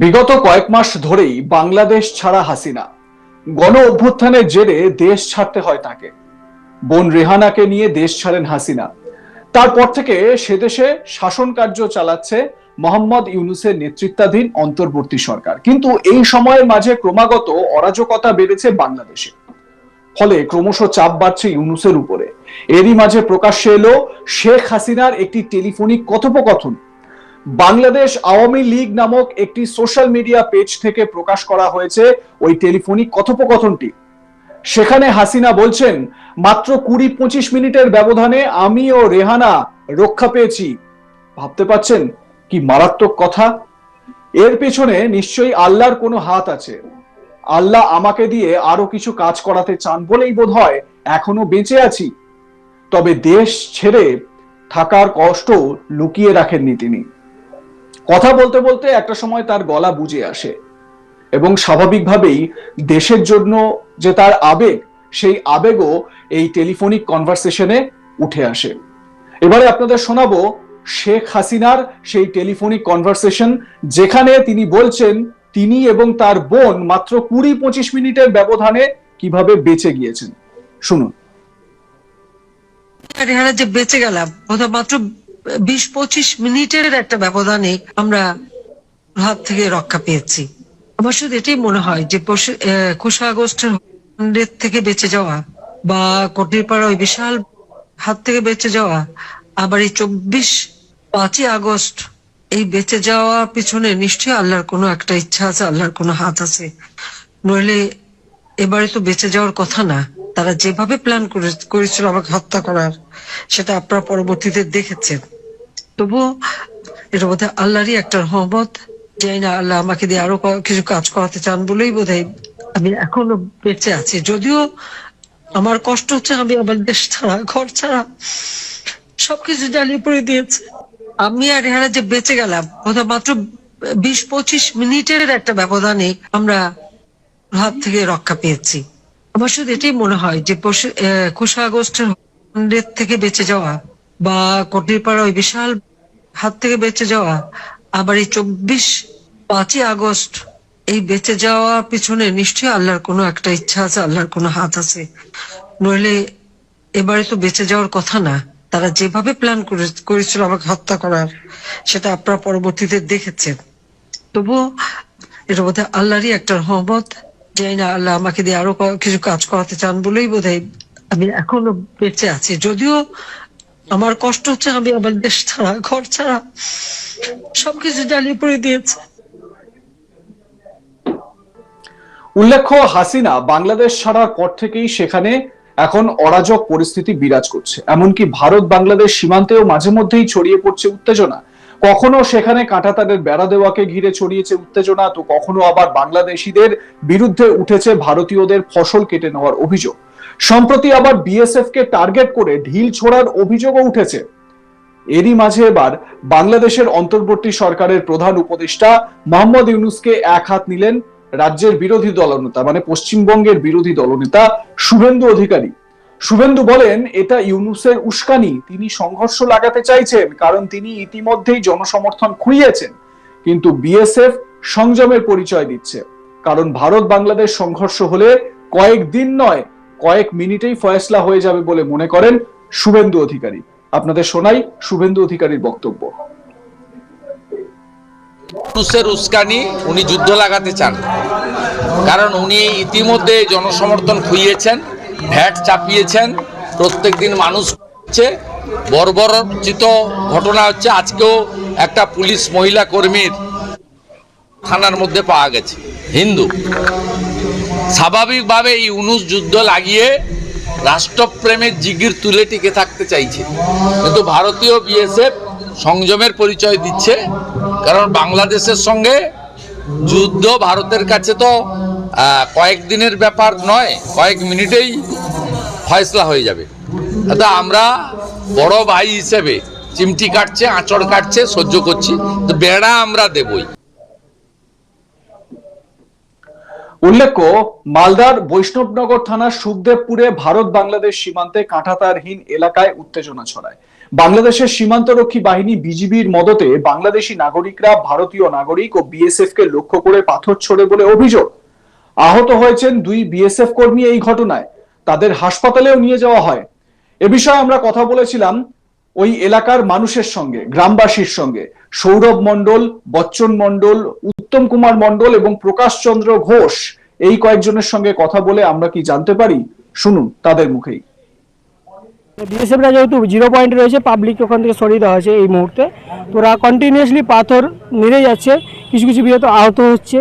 বিগত কয়েক মাস ধরেই বাংলাদেশ ছাড়া হাসিনা। গণ অভ্যুত্থানের জেরে দেশ ছাড়তে হয় তাকে। বোন রেহানাকে নিয়ে দেশ ছাড়েন হাসিনা। তারপর থেকে সে দেশে শাসন কার্য চালাচ্ছে মোহাম্মদ ইউনুসের নেতৃত্বাধীন অন্তর্বর্তী সরকার। কিন্তু এই সময়ের মাঝে ক্রমাগত অরাজকতা বেড়েছে বাংলাদেশে। ফলে ক্রমশ চাপ বাড়ছে ইউনুসের উপরে। এরই মাঝে প্রকাশ্যে এলো শেখ হাসিনার একটি টেলিফোনিক কথোপকথন। বাংলাদেশ আওয়ামী লীগ নামক একটি সোশ্যাল মিডিয়া পেজ থেকে প্রকাশ করা হয়েছে ওই টেলিফোনিক কথোপকথনটি। সেখানে হাসিনা বলছেন, মাত্র কুড়ি পঁচিশ মিনিটের ব্যবধানে আমি ও রেহানা রক্ষা পেয়েছি। ভাবতে পাচ্ছেন কি মারাত্মক কথা? এর পেছনে নিশ্চয়ই আল্লাহর কোনো হাত আছে। আল্লাহ আমাকে দিয়ে আরও কিছু কাজ করাতে চান বলেই বোধ হয় এখনও বেঁচে আছি। তবে দেশ ছেড়ে থাকার কষ্ট লুকিয়ে রাখেননি তিনি। কথা বলতে বলতে একটা সময় তার গলা বুঝে আসে এবং স্বাভাবিকভাবেই দেশের জন্য যে তার আবেগ, সেই আবেগও এই টেলিফোনিক কনভারসেশনে উঠে আসে। এবারে আপনাদের শোনাবো শেখ হাসিনার সেই টেলিফোনিক কনভারসেশন, যেখানে তিনি বলছেন, তিনি এবং তার বোন মাত্র কুড়ি পঁচিশ মিনিটের ব্যবধানে কীভাবে বেঁচে গিয়েছেন। শুনুন। যে বেঁচে গেলাম মাত্র বিশ পঁচিশ মিনিটের একটা ব্যবধানে আমরা হাত থেকে রক্ষা পেয়েছি। আমার শুধু এটাই মনে হয় যে একুশে আগস্টের থেকে বেঁচে যাওয়া বা কোটির পাড়া ওই বিশাল হাত থেকে বেঁচে যাওয়া, আবার এই চব্বিশ পাঁচই আগস্ট এই বেঁচে যাওয়া পিছনে নিশ্চয়ই আল্লাহর কোনো একটা ইচ্ছা আছে, আল্লাহর কোনো হাত আছে। নইলে এবারে তো বেঁচে যাওয়ার কথা না। তারা যেভাবে প্ল্যান করেছিল আমাকে হত্যা করার, সেটা আপনারা পরবর্তীতে দেখেছেন। তবুও এটা বোধহয় আল্লাহরই একটা রহমত জানি না আল্লাহ আমাকে দিয়ে আরও কিছু কাজ করাতে চান বলেই বোধহয় আমি এখনও বেঁচে আছি। যদিও আমার কষ্ট হচ্ছে, আমি আমার দেশ ছাড়া, ঘর ছাড়া সবকিছু জ্বালিয়ে পড়ে দিয়েছে। আমি আর এরা যে বেঁচে গেলাম বোধহয় মাত্র বিশ পঁচিশ মিনিটের একটা ব্যবধানে আমরা হাত থেকে রক্ষা পেয়েছি। আমার শুধু এটাই মনে হয় যে পশু- আগস্টের থেকে বেঁচে যাওয়া বা কোটির পাড়া ওই বিশাল হাত থেকে বেঁচে যাওয়া, আবার এই চব্বিশ পাঁচই আগস্ট এই বেঁচে যাওয়া পিছনে নিশ্চয়ই আল্লাহর কোনো একটা ইচ্ছা আছে, আল্লাহর কোনো হাত আছে। নইলে এবারে তো বেঁচে যাওয়ার কথা না। তারা যেভাবে প্ল্যান করেছিল আমাকে হত্যা করার, সেটা আপনারা পরবর্তীতে দেখেছেন। তবুও এটা বোধহয় আল্লাহরই একটা রহমত জানি না আল্লাহ আমাকে দিয়ে আরও কিছু কাজ করাতে চান বলেই বোধহয় আমি এখনও বেঁচে আছি। যদিও আমার কষ্ট হচ্ছে আমি আমার দেশ ছাড়া, ঘর ছাড়া, সবকিছু জ্বালিয়ে পড়ে দিয়েছে। উল্লেখ্য, হাসিনা বাংলাদেশ ছাড়ার পর থেকেই সেখানে এখন অরাজক পরিস্থিতি বিরাজ করছে। এমনকি ভারত বাংলাদেশ সীমান্তেও মাঝে মধ্যেই ছড়িয়ে পড়ছে উত্তেজনা। কখনো সেখানে কাঁটাতারের বেড়া দেওয়াকে ঘিরে ছড়িয়েছে উত্তেজনা, তো কখনো আবার বাংলাদেশিদের বিরুদ্ধে উঠেছে ভারতীয়দের ফসল কেটে নেওয়ার অভিযোগ। সম্প্রতি আবার বিএসএফ কে টার্গেট করে ঢিল ছোড়ার অভিযোগও উঠেছে। এরই মাঝে এবার বাংলাদেশের অন্তর্বর্তী সরকারের প্রধান উপদেষ্টা মোহাম্মদ ইউনুসকে এক হাত নিলেন রাজ্যের বিরোধী দলনেতা মানে পশ্চিমবঙ্গের বিরোধী দলনেতা শুভেন্দু অধিকারী। শুভেন্দু বলেন, এটা ইউনুসের উস্কানি, তিনি সংঘর্ষ লাগাতে চাইছেন, কারণ তিনি ইতিমধ্যেই জনসমর্থন খুঁড়িয়েছেন। কিন্তু বিএসএফ সংযমের পরিচয় দিচ্ছে। কারণ ভারত বাংলাদেশ সংঘর্ষ হলে কয়েক দিন নয় কয়েক মিনিটেই ফয়সলা হয়ে যাবে বলে মনে করেন শুভেন্দু অধিকারী। আপনাদের শোনাই শুভেন্দু অধিকারীর বক্তব্য। মানুষের উস্কানি উনি যুদ্ধ লাগাতে চান। কারণ উনি ইতিমধ্যে জনসমর্থন খুইয়েছেন, ভ্যাট চাপিয়েছেন, প্রত্যেক দিন মানুষ হচ্ছে, বর্বরচিত ঘটনা হচ্ছে, আজকেও একটা পুলিশ মহিলা কর্মীর থানার মধ্যে পাওয়া গেছে, হিন্দু। স্বাভাবিকভাবে এই উনুস যুদ্ধ লাগিয়ে রাষ্ট্রপ্রেমের জিগির তুলে টিকে থাকতে চাইছে। কিন্তু ভারতীয় বিএসএফ সংযমের পরিচয় দিচ্ছে, কারণ বাংলাদেশের সঙ্গে যুদ্ধ ভারতের কাছে তো কয়েকদিনের ব্যাপার নয়, কয়েক মিনিটেই ফয়সলা হয়ে যাবে। তা আমরা বড় ভাই হিসেবে চিমটি কাটছে, আঁচড় কাটছে, সহ্য করছি, তো বেড়া আমরা দেবই। উল্লেখ্য, মালদার বৈষ্ণবনগর থানার সুখদেবপুরে ভারত বাংলাদেশ সীমান্তে কাঁটাতারহীন এলাকায় উত্তেজনা ছড়ায়। বাংলাদেশের সীমান্তরক্ষী বাহিনী বিজিবির মদতে বাংলাদেশি নাগরিকরা ভারতীয় নাগরিক ও বিএসএফ কে লক্ষ্য করে পাথর ছোড়ে বলে অভিযোগ। আহত হয়েছেন দুই বিএসএফ কর্মী এই ঘটনায়। তাদের হাসপাতালেও নিয়ে যাওয়া হয়। এ বিষয়ে আমরা কথা বলেছিলাম ওই এলাকার মানুষের সঙ্গে, গ্রামবাসীর সঙ্গে, সৌরভ মণ্ডল, বচ্চন মণ্ডল, উত্তম কুমার মণ্ডল এবং প্রকাশ চন্দ্র ঘোষ, এই কয়েকজনের সঙ্গে কথা বলে আমরা কি জানতে পারি? শুনুন তাদের মুখেই। বিএসএফরা যেহেতু জিরো পয়েন্টে রয়েছে পাবলিক ওখান থেকে সরিয়ে দেওয়া হয়েছে এই মুহূর্তে। তো ওরা কন্টিনিউয়াসলি পাথর মেরে যাচ্ছে, কিছু কিছু বিয়ে তো আহত হচ্ছে।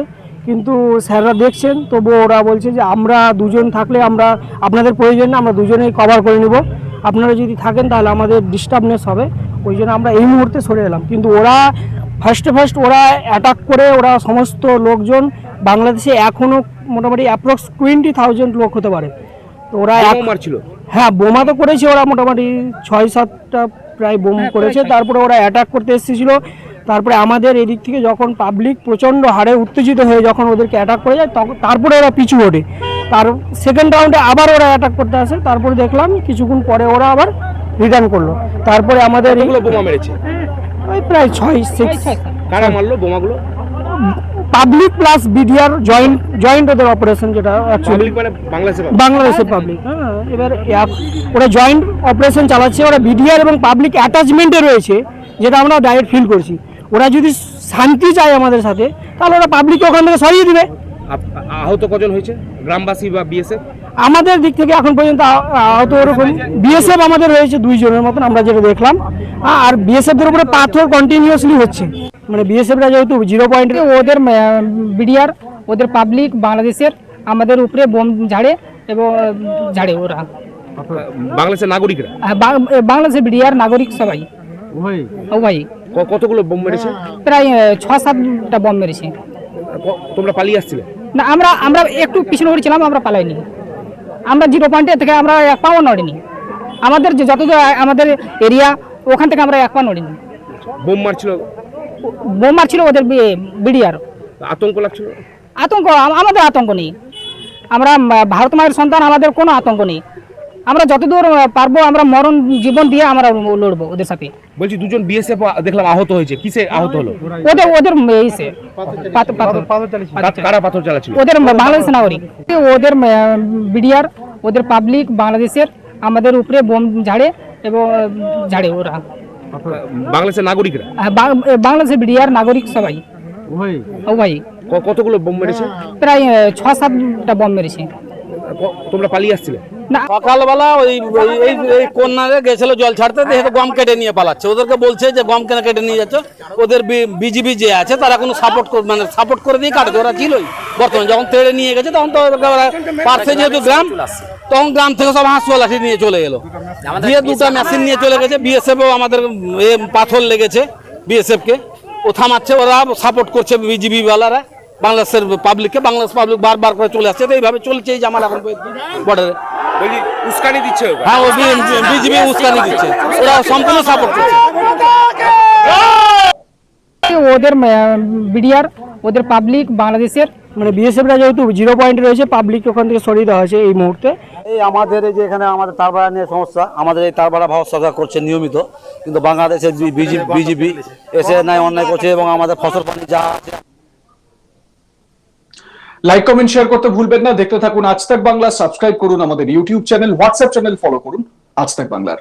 কিন্তু স্যাররা দেখছেন, তবুও ওরা বলছে যে আমরা দুজন থাকলে আমরা, আপনাদের প্রয়োজন না, আমরা দুজনেই কভার করে নেব। আপনারা যদি থাকেন তাহলে আমাদের ডিস্টার্বনেস হবে। ওই জন্য আমরা এই মুহূর্তে সরে এলাম। কিন্তু ওরা ফার্স্টে ফার্স্ট ওরা অ্যাটাক করে ওরা সমস্ত লোকজন বাংলাদেশে এখনও মোটামুটি অ্যাপ্রক্স টোয়েন্টি থাউজেন্ড লোক হতে পারে। তো ওরা এক- মারছিল? হ্যাঁ বোমা তো করেছে ওরা মোটামুটি ছয় সাতটা প্রায় বোম করেছে। তারপরে ওরা অ্যাটাক করতে এসেছিল। তারপরে আমাদের এদিক থেকে যখন পাবলিক প্রচণ্ড হারে উত্তেজিত হয়ে যখন ওদেরকে অ্যাটাক করে যায় তখন তারপরে ওরা পিছু ওঠে। তার সেকেন্ড রাউন্ডে আবার ওরা অ্যাটাক করতে আসে। তারপরে দেখলাম কিছুক্ষণ পরে ওরা আবার রিটার্ন করল। তারপরে আমাদের এগুলো বোমা মেরেছে? ওই প্রায় ছয় সিক্স কারা মারলো বোমাগুলো? Public plus BDR joint joint ওদের অপারেশন যেটা অ্যাকচুয়ালি পাবলিক মানে বাংলাদেশে বাংলাদেশের পাবলিক হ্যাঁ এবার ওরা জয়েন্ট অপারেশন চালাচ্ছে। ওরা বিডিআর এবং পাবলিক অ্যাটাচমেন্টে রয়েছে যেটা আমরা ডাইরেক্ট ফিল করছি। ওরা যদি শান্তি চায় আমাদের সাথে তাহলে ওরা পাবলিককে ওখান থেকে সরিয়ে দিবে। আহত কজন হয়েছে? গ্রামবাসী বা বিএসএফ আমাদের দিক থেকে এখন পর্যন্ত আহ- আহত ওরকম। বিএসএফ আমাদের রয়েছে দুইজনের মতন আমরা যেটা দেখলাম। আর বিএসএফদের উপরে পাথর কন্টিনিউয়াসলি হচ্ছে। মানে বিএসএফরা যেহেতু জিরো পয়েন্টে ওদের বিডিআর ওদের পাবলিক বাংলাদেশের আমাদের উপরে বোম ঝাড়ে এবং ঝাড়ে ওরা। বাংলাদেশের নাগরিকরা? বাংলাদেশের বিডিআর নাগরিক সবাই। ও ভাই কতগুলো বোম মেরেছে? প্রায় ছ সাতটা বোম মেরেছে। তোমরা পালিয়ে আসছিলে? না আমরা আমরা একটু পিছনে উঠেছিলাম আমরা পালাইনি। আমরা জিরো পয়েন্টে থেকে আমরা এক পাও নড়িনি। আমাদের যে যত আমাদের এরিয়া ওখান থেকে আমরা এক পা নড়িনি। বোম মারছিল? বোম মারছিল ওদের বিডিআর। আতঙ্ক লাগছিল? আতঙ্ক আমাদের আতঙ্ক নেই। আমরা ভারত মায়ের সন্তান আমাদের কোনো আতঙ্ক নেই। আমরা যতদূর পারব আমরা মরণ জীবন দিয়ে আমরা লড়বো ওদের সাথে। বলছি দুজন বিএসএফ দেখলাম আহত হয়েছে। কিসে আহত হলো? ওদের ওদের ইসে পাথর। কারা পাথর চালাচ্ছিল? ওদের বাংলাদেশ নাগরিক। ওদের বিডিআর ওদের পাবলিক বাংলাদেশের আমাদের উপরে বোম ঝাড়ে এবং ঝাড়ে ওরা। বাংলাদেশের নাগরিকরা? বাংলাদেশের বিডিআর নাগরিক সবাই। ও ভাই কতগুলো বোম মেরেছে? প্রায় ছ সাতটা বোম মেরেছে। তোমরা পালিয়ে আসছিলে? সকালবেলা ওই এই এই কন্যারে গেছিল জল ছাড়তে দেখে তো গম কেটে নিয়ে পালাচ্ছে। ওদেরকে বলছে যে গম কেন কেটে নিয়ে যাচ্ছ? ওদের বিজিবি যে আছে তারা কোনো সাপোর্ট মানে সাপোর্ট করে দিয়ে কাটবে। ওরা ছিলই বর্তমানে যখন তেড়ে নিয়ে গেছে তখন তো পার্শ্বে যেহেতু গ্রাম তখন গ্রাম থেকে সব হাঁসুয়া লাঠি নিয়ে চলে এলো। দিয়ে দুটো মেশিন নিয়ে চলে গেছে। বিএসএফও আমাদের এ পাথর লেগেছে বিএসএফ কে ও থামাচ্ছে ওরা সাপোর্ট করছে বিজিবি ওয়ালারা বাংলাদেশের পাবলিককে বাংলাদেশ পাবলিক বারবার করে চলে আসছে। তো এইভাবে চলছে এই জামাল এখন বর্ডারে। বলছি উস্কানি দিচ্ছে হ্যাঁ ও বিজেপি উস্কানি দিচ্ছে ওরা সম্পূর্ণ সাপোর্ট করছে ওদের বিডিআর ওদের পাবলিক বাংলাদেশের মানে বিএসএফরা যেহেতু জিরো পয়েন্টে রয়েছে পাবলিক ওখান থেকে সরিয়ে দেওয়া হয়েছে এই মুহূর্তে এই আমাদের এই যে এখানে আমাদের তারবাড়া নিয়ে সমস্যা আমাদের এই তারবাড়া ভাও সরকার করছে নিয়মিত কিন্তু বাংলাদেশের বিজেপি এসে নাই অন্যায় করছে এবং আমাদের ফসল পানি যা আছে লাইক কমেন্ট শেয়ার করতে ভুলবেন না। দেখতে থাকুন আজ তাক বাংলা। সাবস্ক্রাইব করুন আমাদের YouTube channel WhatsApp channel follow করুন আজ তাক বাংলার।